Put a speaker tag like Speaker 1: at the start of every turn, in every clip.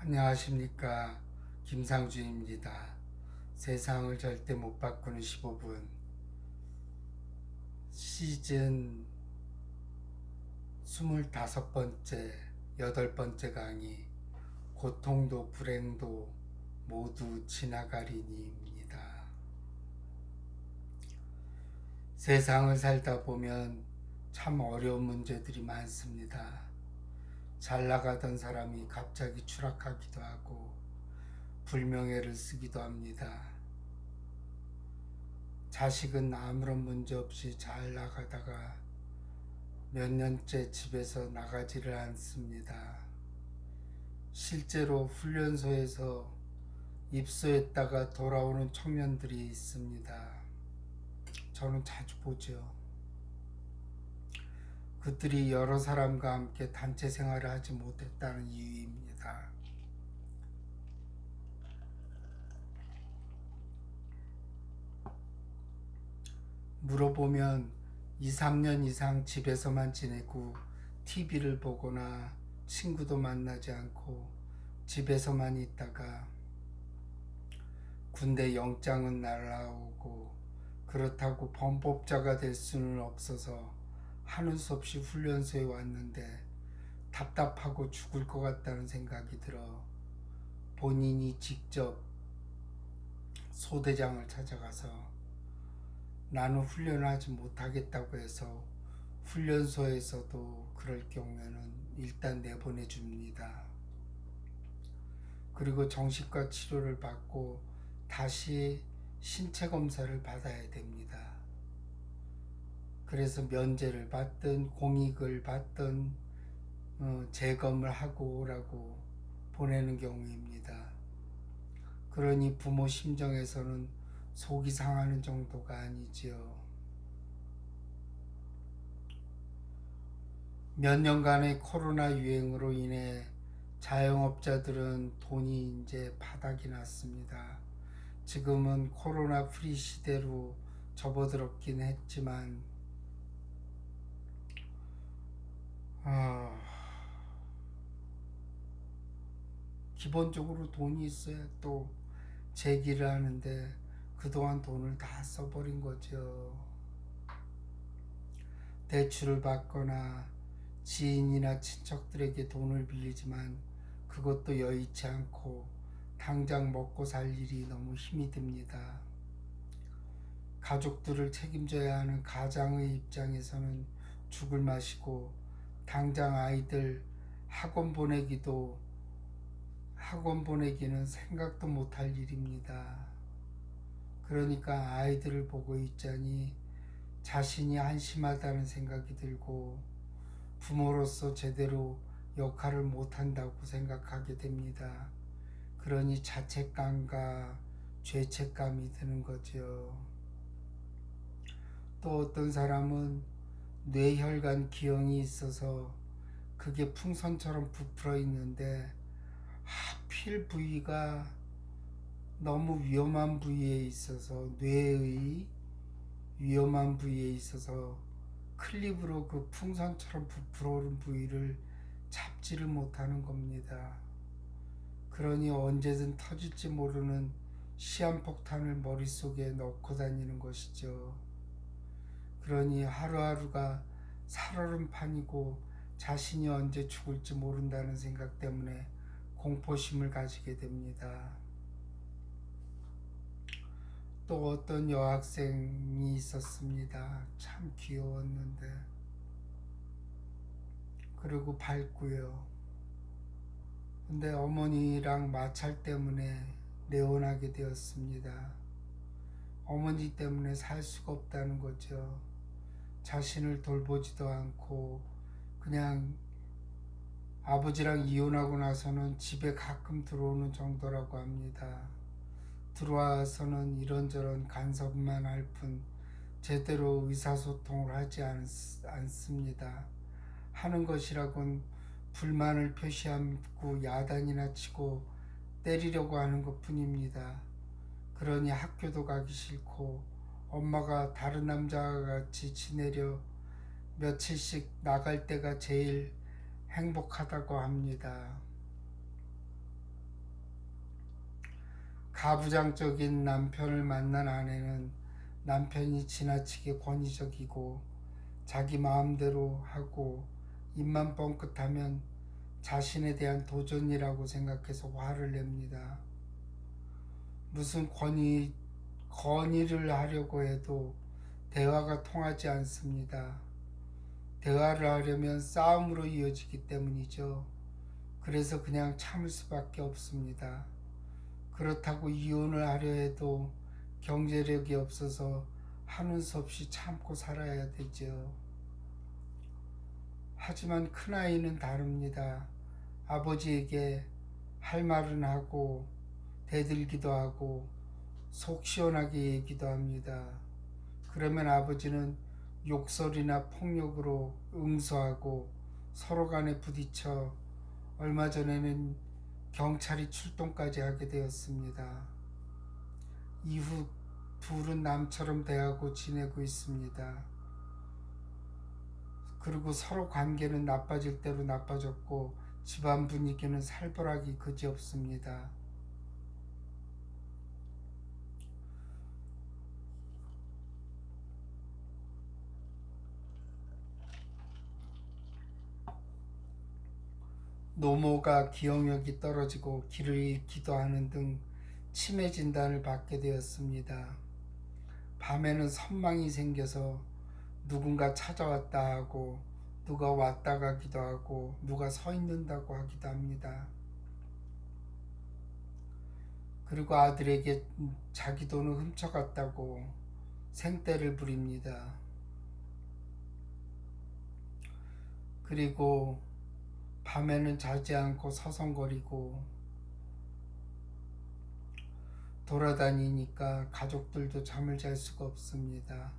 Speaker 1: 안녕하십니까 김상준입니다. 세상을 절대 못 바꾸는 15분 시즌 25번째 여덟 번째 강의 고통도 불행도 모두 지나가리니입니다. 세상을 살다 보면 참 어려운 문제들이 많습니다. 잘 나가던 사람이 갑자기 추락하기도 하고 불명예를 쓰기도 합니다. 자식은 아무런 문제 없이 잘 나가다가 몇 년째 집에서 나가지를 않습니다. 실제로 훈련소에서 입소했다가 돌아오는 청년들이 있습니다. 저는 자주 보죠. 그들이 여러 사람과 함께 단체 생활을 하지 못했다는 이유입니다. 물어보면 2, 3년 이상 집에서만 지내고 TV를 보거나 친구도 만나지 않고 집에서만 있다가 군대 영장은 날라오고 그렇다고 범법자가 될 수는 없어서 하는 수 없이 훈련소에 왔는데 답답하고 죽을 것 같다는 생각이 들어 본인이 직접 소대장을 찾아가서 나는 훈련하지 못하겠다고 해서 훈련소에서도 그럴 경우에는 일단 내보내 줍니다. 그리고 정신과 치료를 받고 다시 신체 검사를 받아야 됩니다. 그래서 면제를 받든 공익을 받든 어, 재검을 하고 오라고 보내는 경우입니다. 그러니 부모 심정에서는 속이 상하는 정도가 아니지요. 몇 년간의 코로나 유행으로 인해 자영업자들은 돈이 이제 바닥이 났습니다. 지금은 코로나 프리 시대로 접어들었긴 했지만 아, 기본적으로 돈이 있어야 또 재기를 하는데 그동안 돈을 다 써버린 거죠. 대출을 받거나 지인이나 친척들에게 돈을 빌리지만 그것도 여의치 않고 당장 먹고 살 일이 너무 힘이 듭니다. 가족들을 책임져야 하는 가장의 입장에서는 죽을 맛이고 당장 아이들 학원 보내기도 학원 보내기는 생각도 못할 일입니다. 그러니까 아이들을 보고 있자니 자신이 한심하다는 생각이 들고 부모로서 제대로 역할을 못한다고 생각하게 됩니다. 그러니 자책감과 죄책감이 드는 거죠. 또 어떤 사람은 뇌혈관 기형이 있어서 그게 풍선처럼 부풀어 있는데 하필 부위가 너무 위험한 부위에 있어서 뇌의 위험한 부위에 있어서 클립으로 그 풍선처럼 부풀어 오른 부위를 잡지를 못하는 겁니다. 그러니 언제든 터질지 모르는 시한폭탄을 머릿속에 넣고 다니는 것이죠. 그러니 하루하루가 살얼음판이고 자신이 언제 죽을지 모른다는 생각 때문에 공포심을 가지게 됩니다. 또 어떤 여학생이 있었습니다. 참 귀여웠는데. 그리고 밝고요. 근데 어머니랑 마찰 때문에 내원하게 되었습니다. 어머니 때문에 살 수가 없다는 거죠. 자신을 돌보지도 않고 그냥 아버지랑 이혼하고 나서는 집에 가끔 들어오는 정도라고 합니다. 들어와서는 이런저런 간섭만 할 뿐 제대로 의사소통을 하지 않, 않습니다. 하는 것이라곤 불만을 표시하고 야단이나 치고 때리려고 하는 것 뿐입니다. 그러니 학교도 가기 싫고 엄마가 다른 남자와 같이 지내려 며칠씩 나갈 때가 제일 행복하다고 합니다. 가부장적인 남편을 만난 아내는 남편이 지나치게 권위적이고 자기 마음대로 하고 입만 뻥끗하면 자신에 대한 도전이라고 생각해서 화를 냅니다. 무슨 권위, 건의를 하려고 해도 대화가 통하지 않습니다. 대화를 하려면 싸움으로 이어지기 때문이죠. 그래서 그냥 참을 수밖에 없습니다. 그렇다고 이혼을 하려 해도 경제력이 없어서 하는 수 없이 참고 살아야 되죠. 하지만 큰아이는 다릅니다. 아버지에게 할 말은 하고 대들기도 하고 속 시원하게 얘기도 합니다. 그러면 아버지는 욕설이나 폭력으로 응수하고 서로 간에 부딪혀 얼마 전에는 경찰이 출동까지 하게 되었습니다. 이후 둘은 남처럼 대하고 지내고 있습니다. 그리고 서로 관계는 나빠질 대로 나빠졌고 집안 분위기는 살벌하기 그지없습니다. 노모가 기억력이 떨어지고 길을 잃기도 하는 등 치매 진단을 받게 되었습니다. 밤에는 선망이 생겨서 누군가 찾아왔다 하고 누가 왔다 가기도 하고 누가 서 있는다고 하기도 합니다. 그리고 아들에게 자기 돈을 훔쳐갔다고 생떼를 부립니다. 그리고 밤에는 자지 않고 서성거리고 돌아다니니까 가족들도 잠을 잘 수가 없습니다.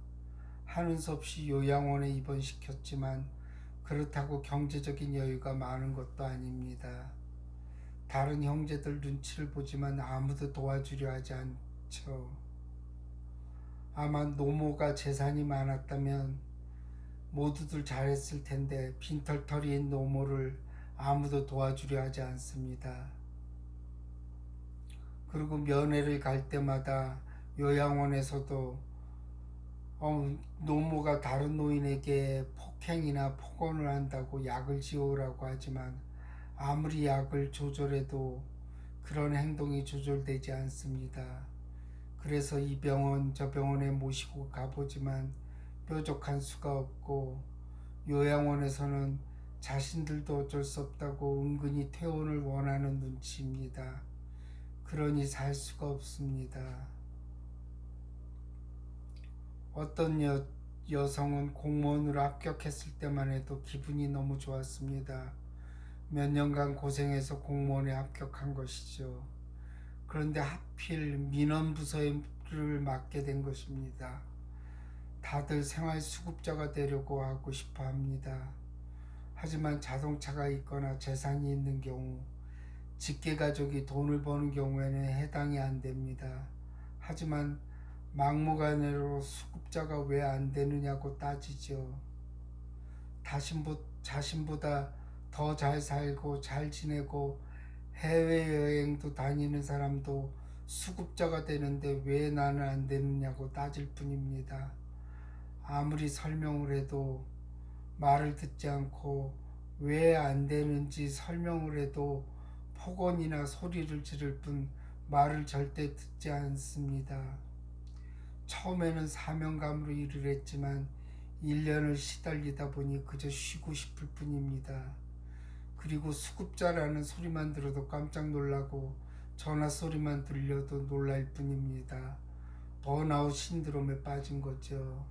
Speaker 1: 하는 수 없이 요양원에 입원시켰지만 그렇다고 경제적인 여유가 많은 것도 아닙니다. 다른 형제들 눈치를 보지만 아무도 도와주려 하지 않죠. 아마 노모가 재산이 많았다면 모두들 잘했을 텐데 빈털터리인 노모를 아무도 도와주려 하지 않습니다. 그리고 면회를 갈 때마다 요양원에서도 어, 노모가 다른 노인에게 폭행이나 폭언을 한다고 약을 지어오라고 하지만 아무리 약을 조절해도 그런 행동이 조절되지 않습니다. 그래서 이 병원 저 병원에 모시고 가보지만 뾰족한 수가 없고 요양원에서는 자신들도 어쩔 수 없다고 은근히 퇴원을 원하는 눈치입니다. 그러니 살 수가 없습니다. 어떤 여, 여성은 공무원으로 합격했을 때만 해도 기분이 너무 좋았습니다. 몇 년간 고생해서 공무원에 합격한 것이죠. 그런데 하필 민원 부서를 맡게 된 것입니다. 다들 생활수급자가 되려고 하고 싶어 합니다. 하지만 자동차가 있거나 재산이 있는 경우 직계가족이 돈을 버는 경우에는 해당이 안 됩니다. 하지만 막무가내로 수급자가 왜 안 되느냐고 따지죠. 자신보, 자신보다 더 잘 살고 잘 지내고 해외여행도 다니는 사람도 수급자가 되는데 왜 나는 안 되느냐고 따질 뿐입니다. 아무리 설명을 해도 말을 듣지 않고 왜 안 되는지 설명을 해도 폭언이나 소리를 지를 뿐 말을 절대 듣지 않습니다. 처음에는 사명감으로 일을 했지만 1년을 시달리다 보니 그저 쉬고 싶을 뿐입니다. 그리고 수급자라는 소리만 들어도 깜짝 놀라고 전화 소리만 들려도 놀랄 뿐입니다. 번아웃 신드롬에 빠진 거죠.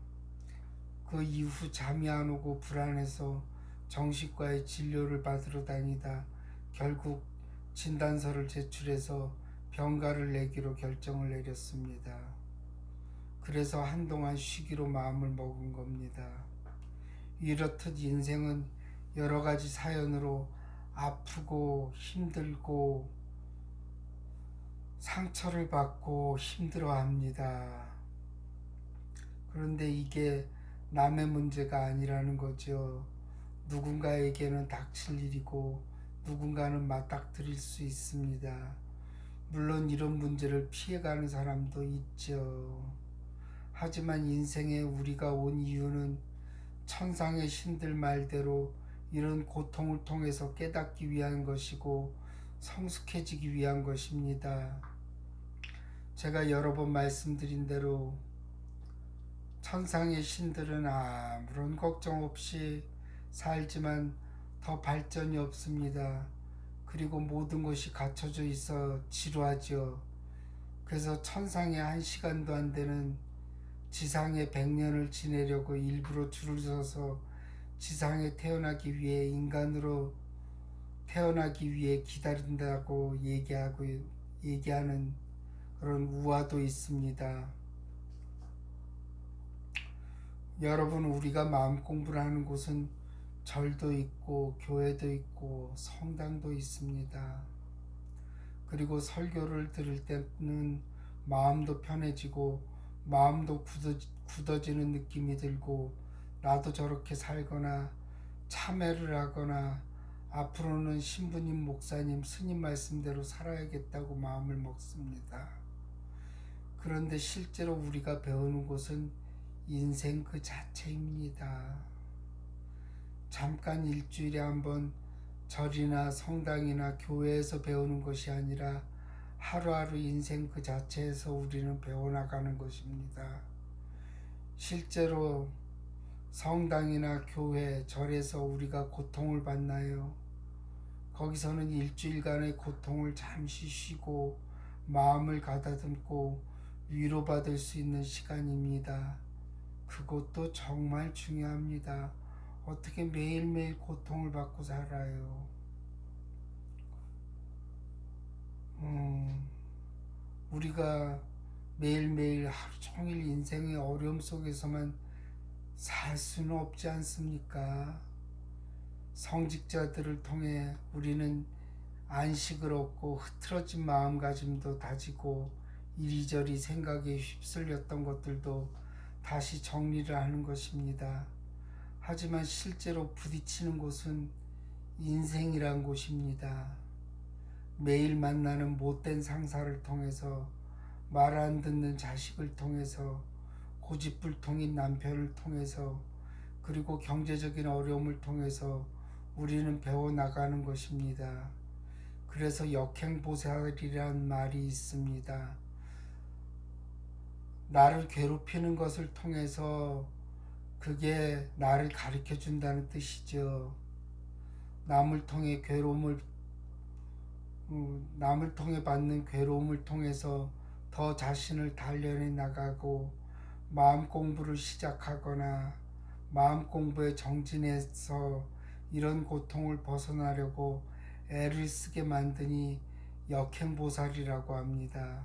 Speaker 1: 그 이후 잠이 안 오고 불안해서 정신과의 진료를 받으러 다니다 결국 진단서를 제출해서 병가를 내기로 결정을 내렸습니다. 그래서 한동안 쉬기로 마음을 먹은 겁니다. 이렇듯 인생은 여러 가지 사연으로 아프고 힘들고 상처를 받고 힘들어 합니다. 그런데 이게 남의 문제가 아니라는 거죠. 누군가에게는 닥칠 일이고 누군가는 맞닥뜨릴 수 있습니다. 물론 이런 문제를 피해가는 사람도 있죠. 하지만 인생에 우리가 온 이유는 천상의 신들 말대로 이런 고통을 통해서 깨닫기 위한 것이고 성숙해지기 위한 것입니다. 제가 여러 번 말씀드린 대로 천상의 신들은 아무런 걱정 없이 살지만 더 발전이 없습니다. 그리고 모든 것이 갖춰져 있어 지루하지요. 그래서 천상에 한 시간도 안 되는 지상에 백년을 지내려고 일부러 줄을 서서 지상에 태어나기 위해 인간으로 태어나기 위해 기다린다고 얘기하고 얘기하는 그런 우화도 있습니다. 여러분 우리가 마음 공부를 하는 곳은 절도 있고 교회도 있고 성당도 있습니다. 그리고 설교를 들을 때는 마음도 편해지고 마음도 굳어지, 는 느낌이 들고 나도 저렇게 살거나 참회를 하거나 앞으로는 신부님, 목사님, 스님 말씀대로 살아야겠다고 마음을 먹습니다. 그런데 실제로 우리가 배우는 곳은 인생 그 자체입니다. 잠깐 일주일에 한 번 절이나 성당이나 교회에서 배우는 것이 아니라 하루하루 인생 그 자체에서 우리는 배워나가는 것입니다. 실제로 성당이나 교회, 절에서 우리가 고통을 받나요? 거기서는 일주일간의 고통을 잠시 쉬고 마음을 가다듬고 위로받을 수 있는 시간입니다. 그것도 정말 중요합니다. 어떻게 매일매일 고통을 받고 살아요? 음, 우리가 매일매일 하루 종일 인생의 어려움 속에서만 살 수는 없지 않습니까? 성직자들을 통해 우리는 안식을 얻고 흐트러진 마음가짐도 다지고 이리저리 생각에 휩쓸렸던 것들도 다시 정리를 하는 것입니다. 하지만 실제로 부딪히는 곳은 인생이란 곳입니다. 매일 만나는 못된 상사를 통해서 말 안 듣는 자식을 통해서 고집불통인 남편을 통해서 그리고 경제적인 어려움을 통해서 우리는 배워나가는 것입니다. 그래서 역행보살이란 말이 있습니다. 나를 괴롭히는 것을 통해서 그게 나를 가르쳐 준다는 뜻이죠. 남을 통해 괴로움을 음, 남을 통해 받는 괴로움을 통해서 더 자신을 단련해 나가고 마음 공부를 시작하거나 마음 공부에 정진해서 이런 고통을 벗어나려고 애를 쓰게 만드니 역행보살이라고 합니다.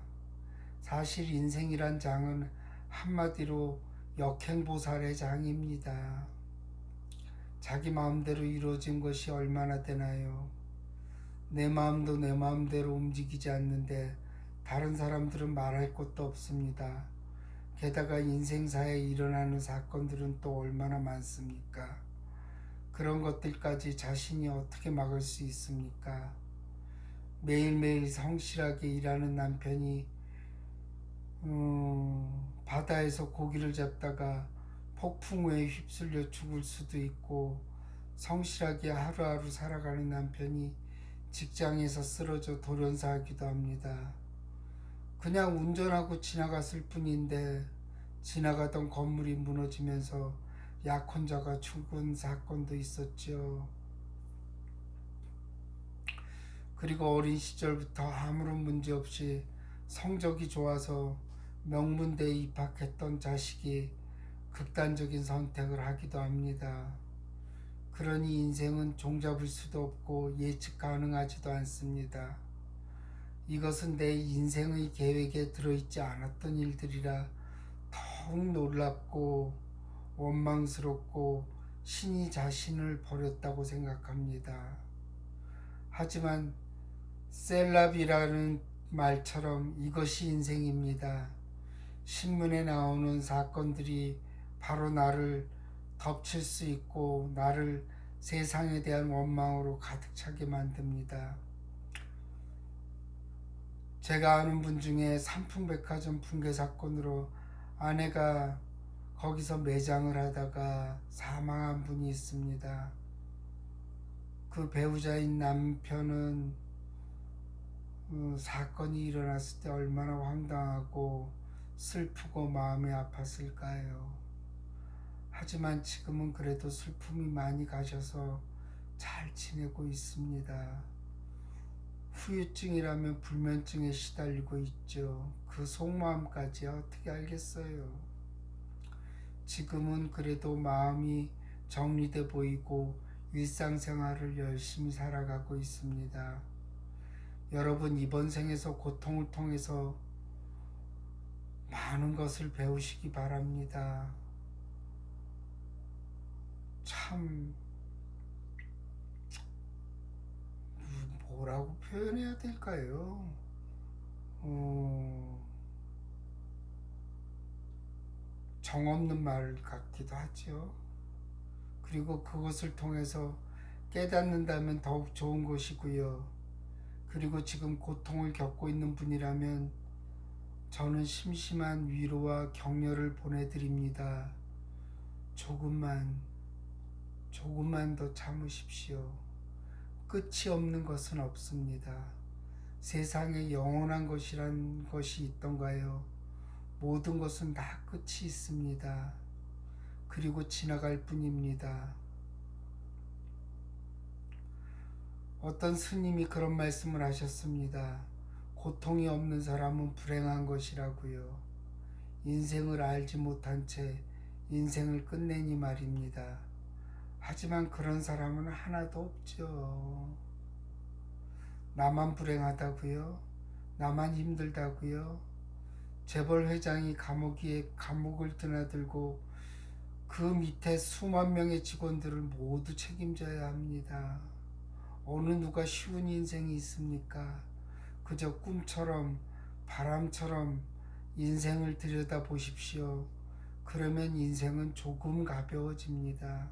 Speaker 1: 사실 인생이란 장은 한마디로 역행보살의 장입니다. 자기 마음대로 이루어진 것이 얼마나 되나요? 내 마음도 내 마음대로 움직이지 않는데 다른 사람들은 말할 것도 없습니다. 게다가 인생사에 일어나는 사건들은 또 얼마나 많습니까? 그런 것들까지 자신이 어떻게 막을 수 있습니까? 매일매일 성실하게 일하는 남편이 어, 바다에서 고기를 잡다가 폭풍우에 휩쓸려 죽을 수도 있고 성실하게 하루하루 살아가는 남편이 직장에서 쓰러져 돌연사하기도 합니다. 그냥 운전하고 지나갔을 뿐인데 지나가던 건물이 무너지면서 약혼자가 죽은 사건도 있었죠. 그리고 어린 시절부터 아무런 문제 없이 성적이 좋아서 명문대에 입학했던 자식이 극단적인 선택을 하기도 합니다. 그러니 인생은 종잡을 수도 없고 예측 가능하지도 않습니다. 이것은 내 인생의 계획에 들어있지 않았던 일들이라 더욱 놀랍고 원망스럽고 신이 자신을 버렸다고 생각합니다. 하지만 셀랍이라는 말처럼 이것이 인생입니다. 신문에 나오는 사건들이 바로 나를 덮칠 수 있고 나를 세상에 대한 원망으로 가득 차게 만듭니다. 제가 아는 분 중에 삼풍백화점 붕괴 사건으로 아내가 거기서 매장을 하다가 사망한 분이 있습니다. 그 배우자인 남편은 어, 사건이 일어났을 때 얼마나 황당하고 슬프고 마음이 아팠을까요? 하지만 지금은 그래도 슬픔이 많이 가셔서 잘 지내고 있습니다. 후유증이라면 불면증에 시달리고 있죠. 그 속마음까지 어떻게 알겠어요? 지금은 그래도 마음이 정리돼 보이고 일상생활을 열심히 살아가고 있습니다. 여러분 이번 생에서 고통을 통해서 많은 것을 배우시기 바랍니다. 참 뭐라고 표현해야 될까요? 어, 정 없는 말 같기도 하죠. 그리고 그것을 통해서 깨닫는다면 더욱 좋은 것이고요. 그리고 지금 고통을 겪고 있는 분이라면 저는 심심한 위로와 격려를 보내드립니다. 조금만, 조금만 더 참으십시오. 끝이 없는 것은 없습니다. 세상에 영원한 것이란 것이 있던가요? 모든 것은 다 끝이 있습니다. 그리고 지나갈 뿐입니다. 어떤 스님이 그런 말씀을 하셨습니다. 고통이 없는 사람은 불행한 것이라고요. 인생을 알지 못한 채 인생을 끝내니 말입니다. 하지만 그런 사람은 하나도 없죠. 나만 불행하다고요? 나만 힘들다고요? 재벌 회장이 감옥에 감옥을 드나들고 그 밑에 수만 명의 직원들을 모두 책임져야 합니다. 어느 누가 쉬운 인생이 있습니까? 그저 꿈처럼 바람처럼 인생을 들여다 보십시오. 그러면 인생은 조금 가벼워집니다.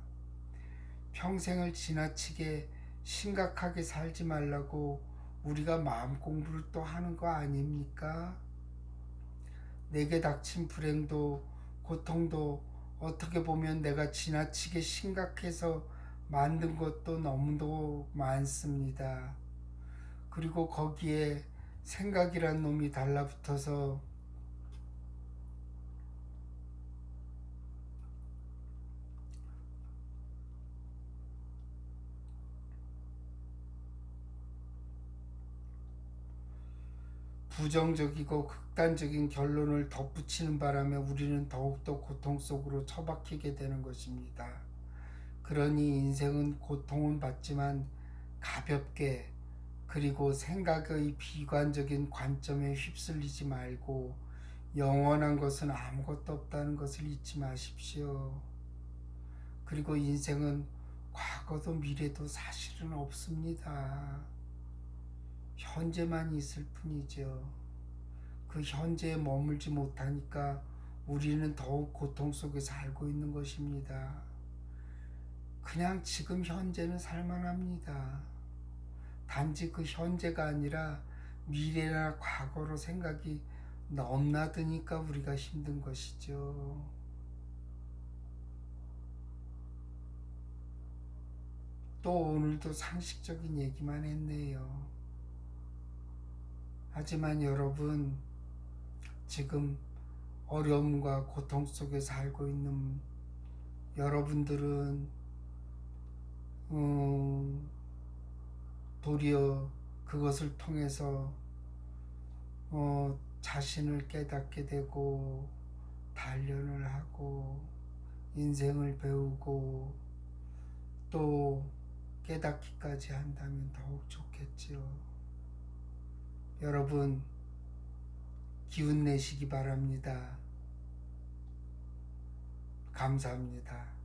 Speaker 1: 평생을 지나치게 심각하게 살지 말라고 우리가 마음 공부를 또 하는 거 아닙니까? 내게 닥친 불행도 고통도 어떻게 보면 내가 지나치게 심각해서 만든 것도 너무도 많습니다. 그리고 거기에 생각이란 놈이 달라붙어서 부정적이고 극단적인 결론을 덧붙이는 바람에 우리는 더욱더 고통 속으로 처박히게 되는 것입니다. 그러니 인생은 고통은 받지만 가볍게 그리고 생각의 비관적인 관점에 휩쓸리지 말고 영원한 것은 아무것도 없다는 것을 잊지 마십시오. 그리고 인생은 과거도 미래도 사실은 없습니다. 현재만 있을 뿐이죠. 그 현재에 머물지 못하니까 우리는 더욱 고통 속에 살고 있는 것입니다. 그냥 지금 현재는 살만합니다. 단지 그 현재가 아니라 미래나 과거로 생각이 넘나드니까 우리가 힘든 것이죠. 또 오늘도 상식적인 얘기만 했네요. 하지만 여러분, 지금 어려움과 고통 속에 살고 있는 여러분들은, 음, 도리어 그것을 통해서, 어, 자신을 깨닫게 되고, 단련을 하고, 인생을 배우고, 또 깨닫기까지 한다면 더욱 좋겠지요. 여러분 기운 내시기 바랍니다. 감사합니다.